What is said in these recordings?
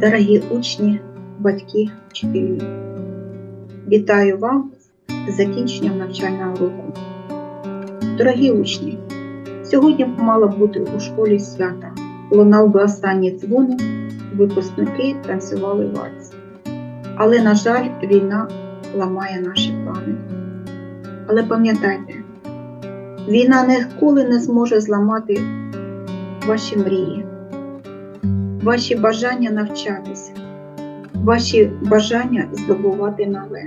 Дорогі учні, батьки, вчителі, вітаю вам з закінченням навчального року. Дорогі учні, сьогодні б мало бути у школі свята. Лунав би останній дзвоник, випускники танцювали вальс. Але, на жаль, війна ламає наші плани. Але пам'ятайте, війна ніколи не зможе зламати ваші мрії ваші бажання навчатися, ваші бажання здобувати нове.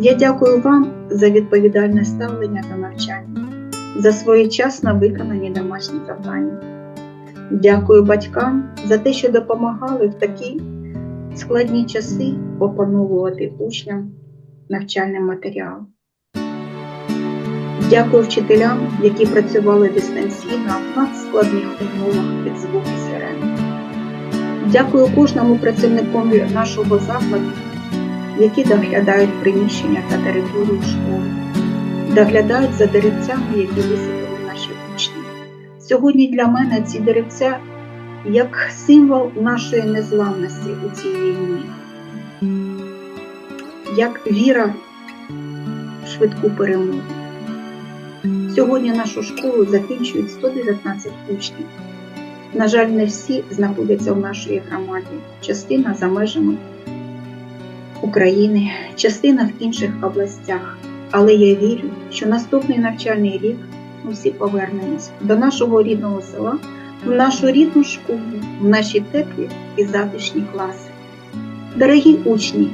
Я дякую вам за відповідальне ставлення до навчання, за своєчасно виконані домашні завдання. Дякую батькам за те, що допомагали в такі складні часи опановувати учням навчальний матеріал. Дякую вчителям, які працювали дистанційно в надскладних умовах під звуки сирени. Дякую кожному працівнику нашого закладу, які доглядають приміщення та територію школи, доглядають за деревцями, які висадили наші учні. Сьогодні для мене ці деревця як символ нашої незламності у цій війні, як віра в швидку перемогу. Сьогодні нашу школу закінчують 119 учнів. На жаль, не всі знаходяться в нашій громаді. Частина за межами України, частина в інших областях. Але я вірю, що наступний навчальний рік ми всі повернемось до нашого рідного села, в нашу рідну школу, в наші теплі і затишні класи. Дорогі учні,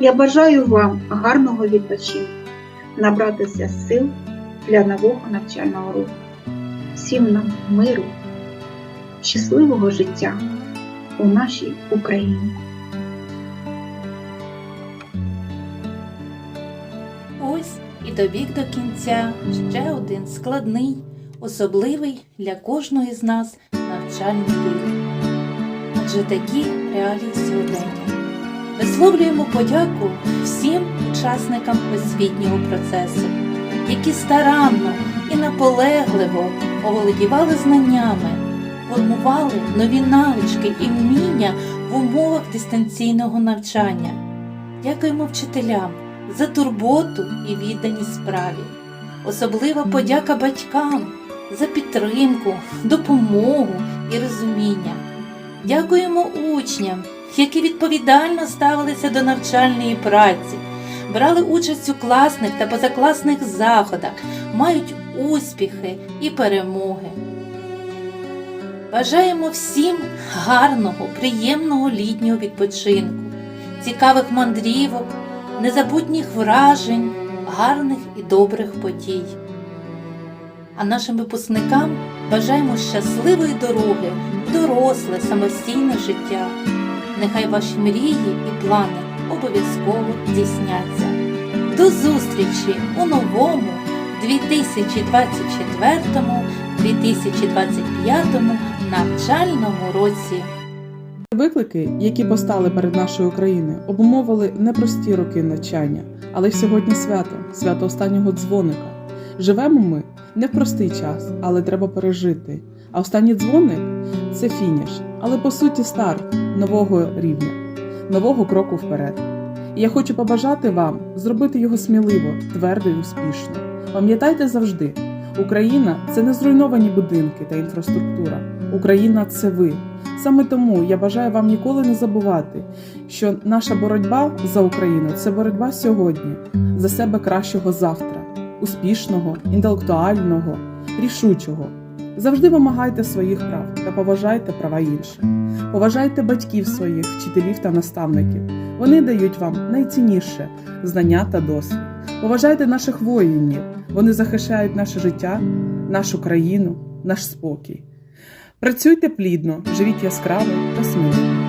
я бажаю вам гарного відпочинку, набратися сил для нового навчального року. Всім нам миру, щасливого життя у нашій Україні. Ось і добіг до кінця ще один складний, особливий для кожної з нас навчальний рік. Адже такі реалії сьогодення. Висловлюємо подяку всім учасникам освітнього процесу, які старанно і наполегливо оволодівали знаннями, формували нові навички і вміння в умовах дистанційного навчання. Дякуємо вчителям за турботу і відданість справі. Особлива подяка батькам за підтримку, допомогу і розуміння. Дякуємо учням, які відповідально ставилися до навчальної праці, брали участь у класних та позакласних заходах, мають успіхи і перемоги. Бажаємо всім гарного, приємного літнього відпочинку, цікавих мандрівок, незабутніх вражень, гарних і добрих подій. А нашим випускникам бажаємо щасливої дороги, доросле, самостійне життя. Нехай ваші мрії і плани обов'язково здійсняться. До зустрічі у новому 2024-2025 навчальному році. Виклики, які постали перед нашою країною, обумовили непрості роки навчання, але сьогодні свято, свято останнього дзвоника. Живемо ми не в простий час, але треба пережити. А останній дзвоник це фініш, але по суті старт нового рівня, нового кроку вперед. І я хочу побажати вам зробити його сміливо, твердо і успішно. Пам'ятайте завжди, Україна це не зруйновані будинки та інфраструктура. Україна це ви. Саме тому я бажаю вам ніколи не забувати, що наша боротьба за Україну це боротьба сьогодні, за себе кращого завтра, успішного, інтелектуального, рішучого. Завжди вимагайте своїх прав та поважайте права інших. Поважайте батьків своїх, вчителів та наставників. Вони дають вам найцінніше знання та досвід. Поважайте наших воїнів. Вони захищають наше життя, нашу країну, наш спокій. Працюйте плідно, живіть яскраво та сміливо.